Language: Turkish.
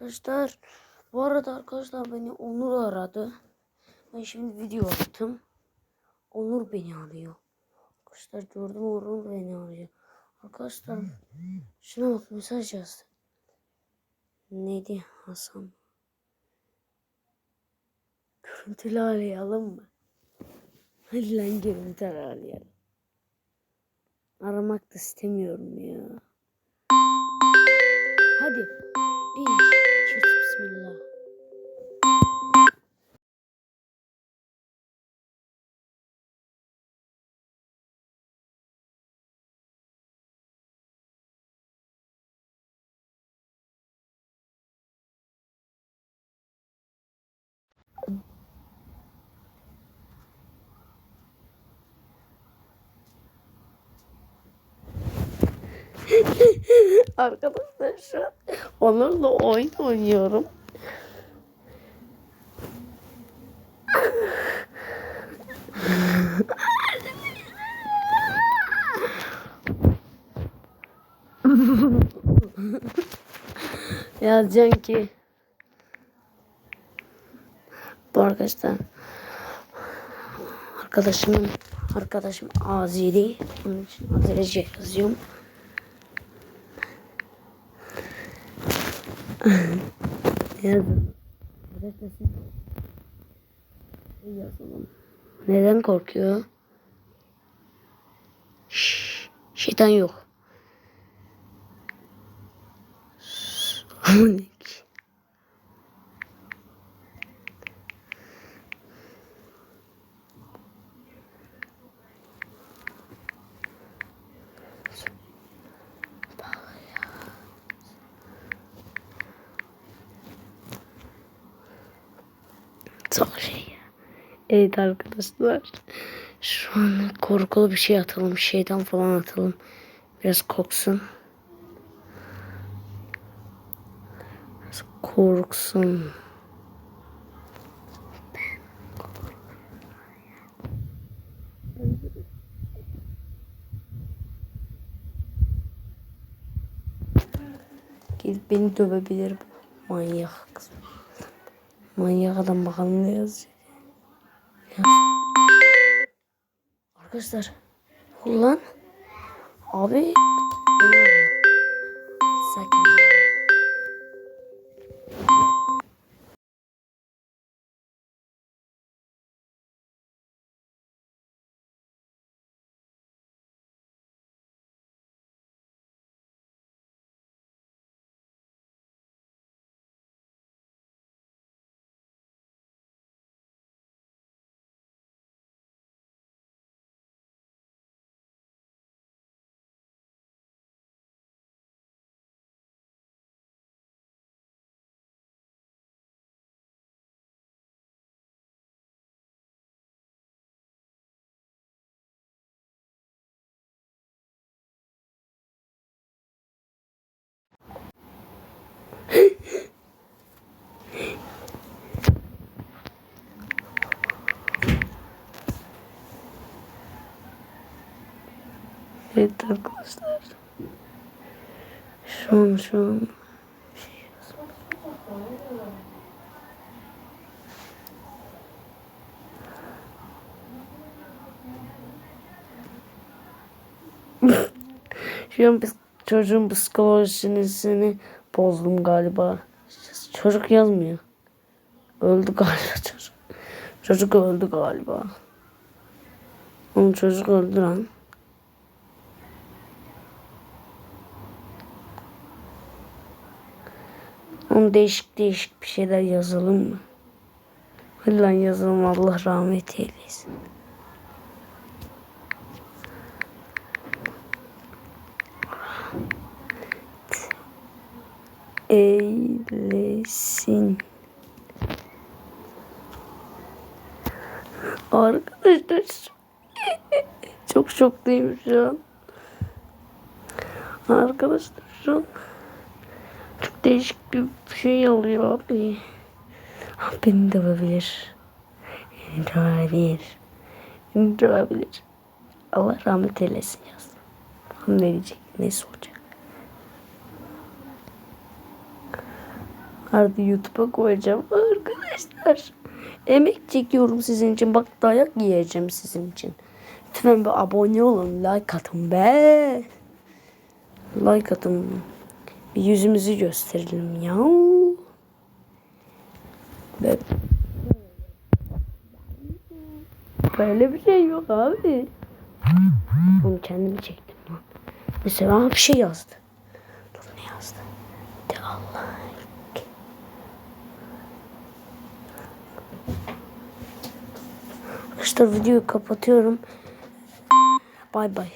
Arkadaşlar bu arada arkadaşlar beni Onur aradı. Ben şimdi video attım. Onur beni arıyor. Arkadaşlar gördüm Onur beni arıyor. Arkadaşlar şuna bak mesaj yazdı. Neydi Hasan? Görüntülü arayalım mı? Hadi lan görüntülü arayalım. Aramak da istemiyorum ya. Hadi. Bir, 了。Arkadaşlar şu an onlarla oyun oynuyorum. Yazacaksın ki bu arkadaşlar arkadaşımın arkadaşım Azeri onun için Azerice yazıyorum. Yazın. Yazalım. Neden korkuyor? Şşş, şeytan yok. Sonic. Çok şey ya. Evet arkadaşlar. Şu an korkulu bir şey atalım. Şeytan falan atalım. Biraz korksun. Biraz korksun. Beni dövebilir bu manyak kız. Manyak adam bakalım ne yazacak. Yaz. Arkadaşlar. Ulan. Abi. Sakin Evet arkadaşlar. Şu an. Şu an biz çocuğun psikolojisini bozdum galiba. Çocuk yazmıyor. Öldü galiba çocuk. Çocuk öldü galiba. Oğlum çocuk öldü lan. Onun değişik değişik bir şeyler yazalım mı? Hadi lan yazalım Allah rahmet eylesin. Eylesin. Arkadaşlar çok şoktayım şu an. Arkadaşlar şu an çok değişik bir şey oluyor abi. Ah, Beni dövebilir. Beni dövebilir. Beni dövebilir. Allah rahmet eylesin yazdım. Bakalım ne diyecek, ne soracak. Harbi YouTube'a koyacağım arkadaşlar. Emek çekiyorum sizin için. Bak dayak yiyeceğim sizin için. Lütfen bir abone olun. Like atın be. Like atın. Bir yüzümüzü gösterelim ya. Böyle bir şey yok abi. Bunu kendimi çektim. Mesela bir şey yazdı. Dur ne yazdı? De Allah. Arkadaşlar videoyu kapatıyorum. Bay bay.